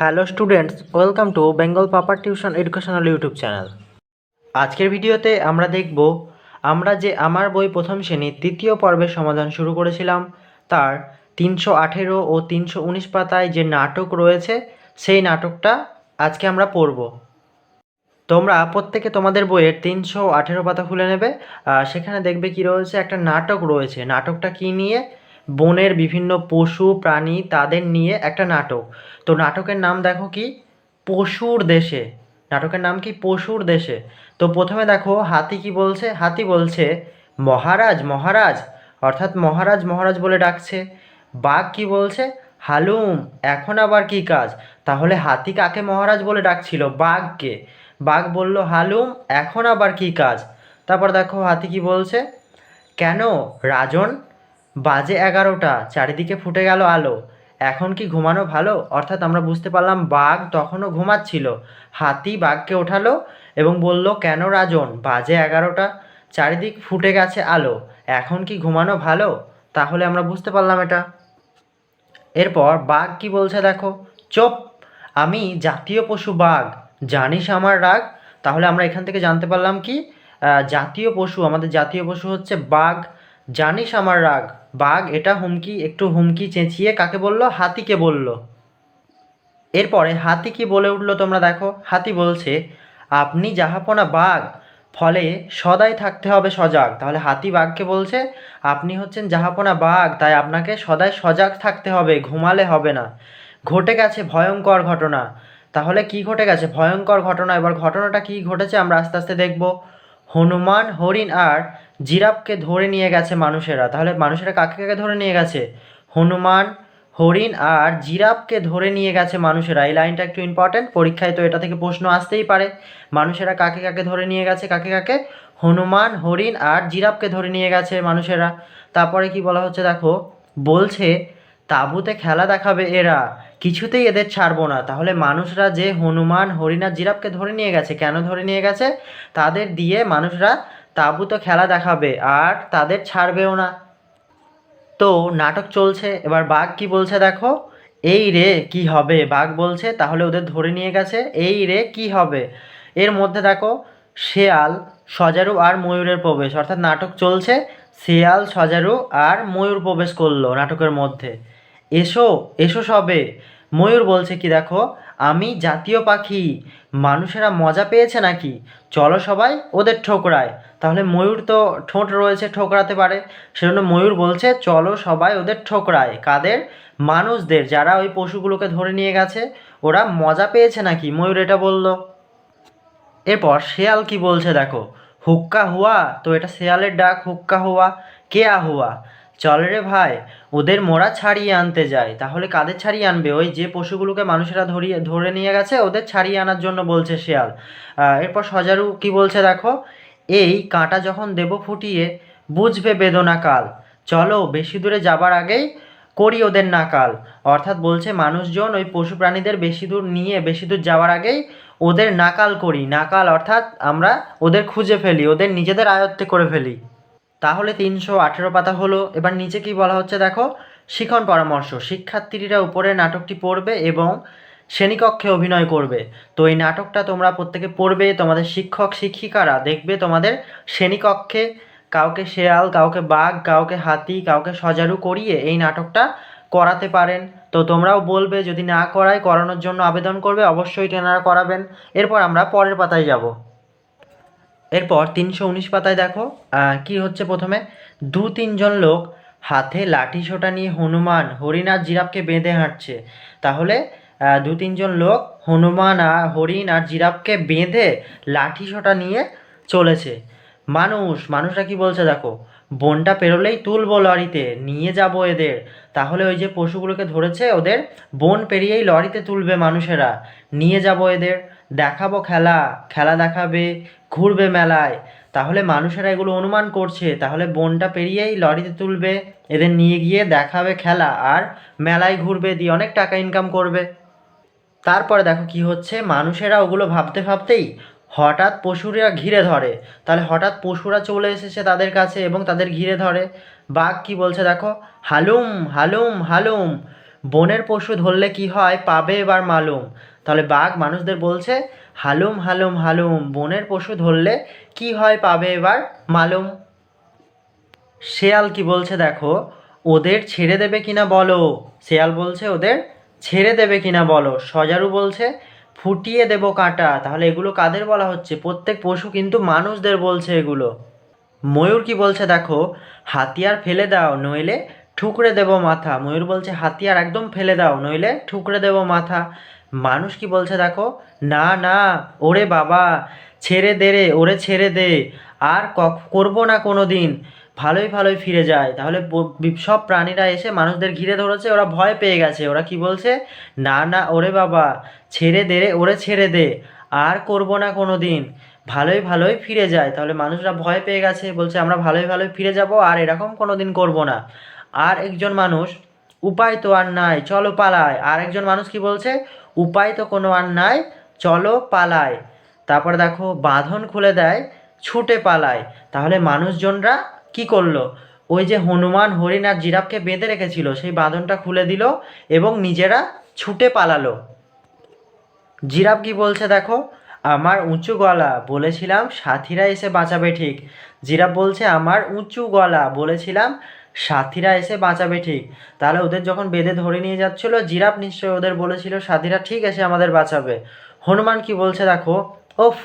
Hello students welcome to Bengal paper tuition educational YouTube channel আজকের ভিডিওতে আমরা দেখব, আমরা যে আমার বই প্রথম শ্রেণির তৃতীয় পর্বের সমাধান শুরু করেছিলাম, তার তিনশো আঠেরো ও তিনশো উনিশ পাতায় যে নাটক রয়েছে, সেই নাটকটা আজকে আমরা পড়ব। তোমরা প্রত্যেকে তোমাদের বইয়ের তিনশো আঠেরো পাতা খুলে নেবে সেখানে দেখবে কি রয়েছে, একটা নাটক রয়েছে। নাটকটা কি নিয়ে বনের বিভিন্ন পশু, প্রাণী তাদের নিয়ে একটা নাটক। তো নাটকের নাম দেখো কি? পশুর দেশে। নাটকের নাম কি? পশুর দেশে। তো প্রথমে দেখো, হাতি কি বলছে? হাতি বলছে, মহারাজ মহারাজ। অর্থাৎ মহারাজ মহারাজ বলে ডাকছে। বাঘ কি বলছে? হালুম, এখন আবার কি কাজ? তাহলে হাতি কাকে মহারাজ বলে ডাকছিল? বাঘকে। বাঘ বলল, হালুম, এখন আবার কি কাজ? তারপর দেখো, হাতি কি বলছে? কেন, রাজন বাজে এগারোটা, চারিদিকে ফুটে গেল আলো। এখন কি ঘুমানো ভালো? অর্থাৎ আমরা বুঝতে পারলাম বাঘ তখনও ঘুমাচ্ছিল। হাতি বাঘকে ওঠালো এবং বলল, কেন রাজন, বাজে এগারোটা, চারিদিক ফুটে গেছে আলো, এখন কি ঘুমানো ভালো? তাহলে আমরা বুঝতে পারলাম এটা। এরপর বাঘ কি বলছে দেখো, চোপ, আমি জাতীয় পশু বাঘ, জানিস আমার রাগ? তাহলে আমরা এখান থেকে জানতে পারলাম কি জাতীয় পশু, আমাদের জাতীয় পশু হচ্ছে বাঘ, জানিস আমার রাগ? বাঘ এটা হুমকি, একটু হুমকি চেঁচিয়ে কাকে বলল? হাতিকে বলল। এরপরে হাতি কি বলে উঠল তোমরা দেখো। হাতি বলছে, আপনি জাহাপনা বাঘ, ফলে সদাই থাকতে হবে সজাগ। তাহলে হাতি বাঘকে বলছে, আপনি হচ্ছেন জাহাপনা বাঘ, তাই আপনাকে সদাই সজাগ থাকতে হবে, ঘুমালে হবে না। ঘটে গেছে ভয়ঙ্কর ঘটনা। তাহলে কি ঘটে গেছে? ভয়ঙ্কর ঘটনা। এবার ঘটনাটা কি ঘটেছে আমরা আস্তে আস্তে দেখব। হনুমান, হরিণ আর জিরাফকে ধরে নিয়ে গেছে মানুষেরা। তাহলে মানুষেরা কাকে কাকে ধরে নিয়ে গেছে? হনুমান, হরিণ আর জিরাফকে ধরে নিয়ে গেছে মানুষেরা। এই লাইনটা একটু ইম্পর্টেন্ট পরীক্ষায় তো এটা থেকে প্রশ্ন আসতেই পারে। মানুষেরা কাকে কাকে ধরে নিয়ে গেছে, কাকে কাকে? হনুমান, হরিণ আর জিরাফকে ধরে নিয়ে গেছে মানুষেরা। তারপরে কি বলা হচ্ছে দেখো? বলছে, তাঁবুতে খেলা দেখাবে এরা। কিছুতেই এদের ছাড়বো না। তাহলে মানুষরা যে হনুমান, হরিণ আর জিরাফকে ধরে নিয়ে গেছে, কেন ধরে নিয়ে গেছে? তাদের দিয়ে মানুষরা তাঁবুতে খেলা দেখাবে, আর তাদের ছাড়বেও না। তো নাটক চলছে, এবার বাঘ কি বলছে দেখো? এই রে, কি হবে? বাঘ বলছে, তাহলে ওদের ধরে নিয়ে গেছে, এই রে, কি হবে? এর মধ্যে দেখো, শেয়াল, সজারু আর ময়ূরের প্রবেশ। অর্থাৎ নাটক চলছে, শেয়াল, সজারু আর ময়ূর প্রবেশ করল নাটকের মধ্যে। এসো এসো সবে। ময়ূর বলছে কি দেখো, আমি জাতীয় পাখি, মানুষেরা মজা পেয়েছে নাকি? চলো সবাই ওদের ঠোকরায়। তাহলে ময়ূর তো ঠোঁট রয়েছে ঠোকরাতে পারে। সেজন্য ময়ূর বলছে, চলো সবাই ওদের ঠোকরায়। কাদের? মানুষদের, যারা ওই পশুগুলোকে ধরে নিয়ে গেছে। ওরা মজা পেয়েছে নাকি? ময়ূর এটা বলল। এরপর শেয়াল কি বলছে দেখো, হুক্কা হুয়া, তো এটা শেয়ালের ডাক, হুক্কা হুয়া। কেয়া হুয়া? চল রে ভাই, ওদের মোরা ছাড়িয়ে আনতে যায় তাহলে কাদের ছাড়িয়ে আনবে? ওই যে পশুগুলোকে মানুষেরা ধরিয়ে, ধরে নিয়ে গেছে, ওদের ছাড়িয়ে আনার জন্য বলছে শেয়াল। এরপর সজারু কি বলছে দেখো এই কাঁটা যখন দেব ফুটিয়ে, বুঝবে বেদনা কাল চলো, বেশি দূরে যাবার আগেই করি ওদের নাকাল। অর্থাৎ বলছে মানুষজন ওই পশু প্রাণীদের বেশি দূর নিয়ে, বেশি দূর যাওয়ার আগেই ওদের নাকাল করি। নাকাল অর্থাৎ আমরা ওদের খুঁজে ফেলি, ওদের নিজেদের আয়ত্তে করে ফেলি। তাহলে তিনশো আঠেরো পাতা হলো। এবার নিচে কি বলা হচ্ছে দেখো? শিখন পরামর্শ। শিক্ষার্থীরা উপরে নাটকটি পড়বে এবং শ্রেণীকক্ষে অভিনয় করবে। তো এই নাটকটা তোমরা প্রত্যেকে পড়বে, তোমাদের শিক্ষক, শিক্ষিকারা দেখবে তোমাদের শ্রেণীকক্ষে কাউকে শেয়াল, কাউকে বাঘ, কাউকে হাতি, কাউকে সজারু করিয়ে এই নাটকটা করাতে পারেন। তো তোমরাও বলবে, যদি না করায় করানোর জন্য আবেদন করবে, অবশ্যই তেনারা করাবেন। এরপর আমরা পরের পাতায় যাব। এরপর তিনশো উনিশ পাতায় দেখো কি হচ্ছে প্রথমে? দু তিনজন লোক হাতে লাঠি সোটা নিয়ে হনুমান হরিণ আর জিরাফকে বেঁধে হাঁটছে। তাহলে দু তিনজন লোক হনুমান আর হরিণ আর জিরাফকে বেঁধে লাঠি সোটা নিয়ে চলেছে। মানুষ, মানুষরা কি বলছে দেখো? বনটা পেরোলেই তুলবো লরিতে নিয়ে যাব এদের। তাহলে ওই যে পশুগুলোকে ধরেছে, ওদের বন পেরিয়েই লরিতে তুলবে মানুষেরা। নিয়ে যাব এদের, দেখাবো খেলা খেলা দেখাবে, ঘুরবে মেলায়। তাহলে মানুষেরা এগুলো অনুমান করছে, তাহলে বনটা পেরিয়েই লরিতে তুলবে, এদের নিয়ে গিয়ে দেখাবে খেলা আর মেলায় ঘুরবে, দিয়ে অনেক টাকা ইনকাম করবে। তারপরে দেখো কি হচ্ছে? মানুষেরা ওগুলো ভাবতে ভাবতেই হঠাৎ পশুরা ঘিরে ধরে। তাহলে হঠাৎ পশুরা চলে এসেছে তাদের কাছে এবং তাদের ঘিরে ধরে। বাঘ কি বলছে দেখো? হালুম হালুম হালুম। বনের পশু ধরলে কি হয়? পাবে এবার মালুম। তাহলে বাঘ মানুষদের বলছে, হালুম হালুম হালুম। বনের পশু ধরলে কি হয়? পাবে এবার মালুম। শেয়াল কি বলছে দেখো? ওদের ছেড়ে দেবে কিনা বলো? শেয়াল বলছে, ওদের ছেড়ে দেবে কিনা বলো? সজারু বলছে, ফুটিয়ে দেব কাঁটা। তাহলে এগুলো কাদের বলা হচ্ছে? প্রত্যেক পশু কিন্তু মানুষদের বলছে এগুলো। ময়ূর কি বলছে দেখো, হাতিয়ার ফেলে দাও, নইলে ঠুকরে দেব মাথা। ময়ূর বলছে, হাতিয়ার একদম ফেলে দাও, নইলে ঠুকরে দেব মাথা। মানুষ কি বলছে দেখো, না না, ওরে বাবা, ছেড়ে দে রে, ওরে ছেড়ে দে, আর করব না কোনো দিন ভালোই ভালোই ফিরে যায়। তাহলে সব প্রাণীরা এসে মানুষদের ঘিরে ধরেছে, ওরা ভয় পেয়ে গেছে। ওরা কি বলছে? না না, ওরে বাবা, ছেড়ে দে রে, ওরে ছেড়ে দে, আর করব না কোনো দিন ভালোই ভালোই ফিরে যায়। তাহলে মানুষরা ভয় পেয়ে গেছে, বলছে, আমরা ভালোই ভালোই ফিরে যাব, আর এরকম কোনো দিন করব না। আর একজন মানুষ, উপায় তো আর নাই, চলো পালায় আর একজন মানুষ কি বলছে? উপায় তো কোনো আর নাই, চলো পালায় তারপর দেখো, বাঁধন খুলে দেয়, ছুটে পালায়। তাহলে মানুষজনরা কি করল? ওই যে হনুমান, হরিণ আর জিরাফকে বেঁধে রেখেছিল, সেই বাঁধনটা খুলে দিল এবং নিজেরা ছুটে পালালো। জিরাফ কি বলছে দেখো? আমার উঁচু গলা, বলেছিলাম সাথীরা এসে বাঁচাবে ঠিক। জিরাফ বলছে, আমার উঁচু গলা, বলেছিলাম সাথীরা এসে বাঁচাবে ঠিক। তাহলে ওদের যখন বেঁধে ধরে নিয়ে যাচ্ছিল, জিরাফ নিশ্চয়ই ওদের বলেছিল, সাথীরা ঠিক এসে আমাদের বাঁচাবে। হনুমান কি বলছে দেখো? ওফ,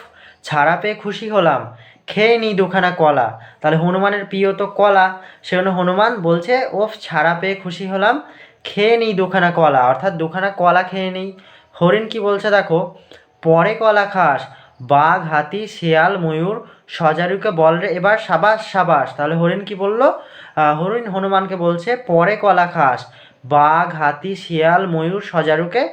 ছাড়া পেয়ে খুশি হলাম। খেয়ে নিই দুখানা কলা। তাহলে হনুমানের প্রিয় তো কলা। সেজন্য হনুমান বলছে, ওফ, ছাড়া পেয়ে খুশি হলাম। খেয়ে নিই দুখানা কলা। অর্থাৎ দুখানা কলা খেয়ে নিই। হরিণ কি বলছে দেখো, পরে কলা খাস। বাঘ, হাতি, শেয়াল, ময়ূর, সজারুকে বল রে, এবার সাবাস সাবাস। তাহলে হরিণ কি বলল হরিণ হনুমানকে বলছে, পরে কলা খাস। বাঘ, হাতি, শিয়াল, ময়ূর, সজারুকে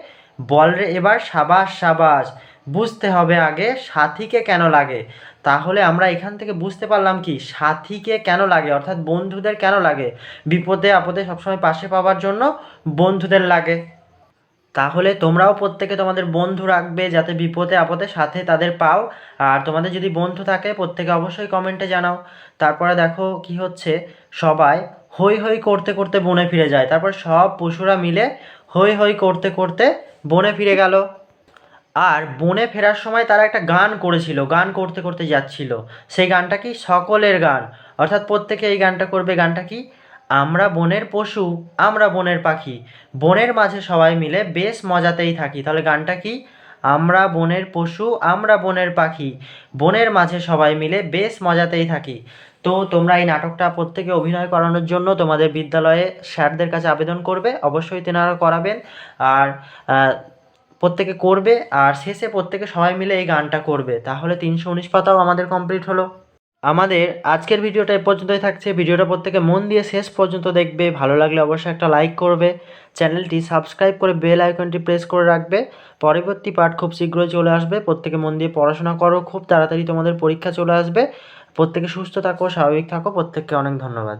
বল রে, এবার সাবাস সাবাস। বুঝতে হবে আগে সাথীকে কেন লাগে। তাহলে আমরা এখান থেকে বুঝতে পারলাম কি, সাথীকে কেন লাগে? অর্থাৎ বন্ধুদের কেন লাগে? বিপদে আপদে সবসময় পাশে পাওয়ার জন্য বন্ধুদের লাগে। তাহলে তোমরাও প্রত্যেকে তোমাদের বন্ধু রাখবে যাতে বিপদে আপদে সাথে তাদের পাও। আর তোমাদের যদি বন্ধু থাকে, প্রত্যেকে অবশ্যই কমেন্টে জানাও। তারপরে দেখো কি হচ্ছে, সবাই হই হই করতে করতে বনে ফিরে যায়। তারপর সব পশুরা মিলে হই হই করতে করতে বনে ফিরে গেল। আর বনে ফেরার সময় তারা একটা গান করেছিল, গান করতে করতে যাচ্ছিল। সেই গানটা কি? সকলের গান। অর্থাৎ প্রত্যেকে এই গানটা করবে। গানটা কি? আমরা বনের পশু, আমরা বনের পাখি। বনের মাঝে সবাই মিলে বেশ মজাতেই থাকি। তাহলে গানটা কি? আমরা বনের পশু, আমরা বনের পাখি। বনের মাঝে সবাই মিলে বেশ মজাতেই থাকি। তো তোমরা এই নাটকটা প্রত্যেকে অভিনয় করানোর জন্য তোমাদের বিদ্যালয়ে স্যারদের কাছে আবেদন করবে। অবশ্যই তেনারা করাবেন। আর প্রত্যেকে করবে আর শেষে প্রত্যেকে সবাই মিলে এই গানটা করবে। তাহলে তিনশো উনিশ পাতাও আমাদের কমপ্লিট হলো। আমাদের আজকের ভিডিওটা এ পর্যন্তই থাকছে। ভিডিওটা প্রত্যেকে মন দিয়ে শেষ পর্যন্ত দেখবে। ভালো লাগলে অবশ্যই একটা লাইক করবে। চ্যানেলটি সাবস্ক্রাইব করে বেল আইকনটি প্রেস করে রাখবে। পরবর্তী পার্ট খুব শীঘ্রই চলে আসবে। প্রত্যেকে মন দিয়ে পড়াশোনা করো। খুব তাড়াতাড়ি তোমাদের পরীক্ষা চলে আসবে। প্রত্যেকে সুস্থ থাকো, স্বাভাবিক থাকো। প্রত্যেককে অনেক ধন্যবাদ।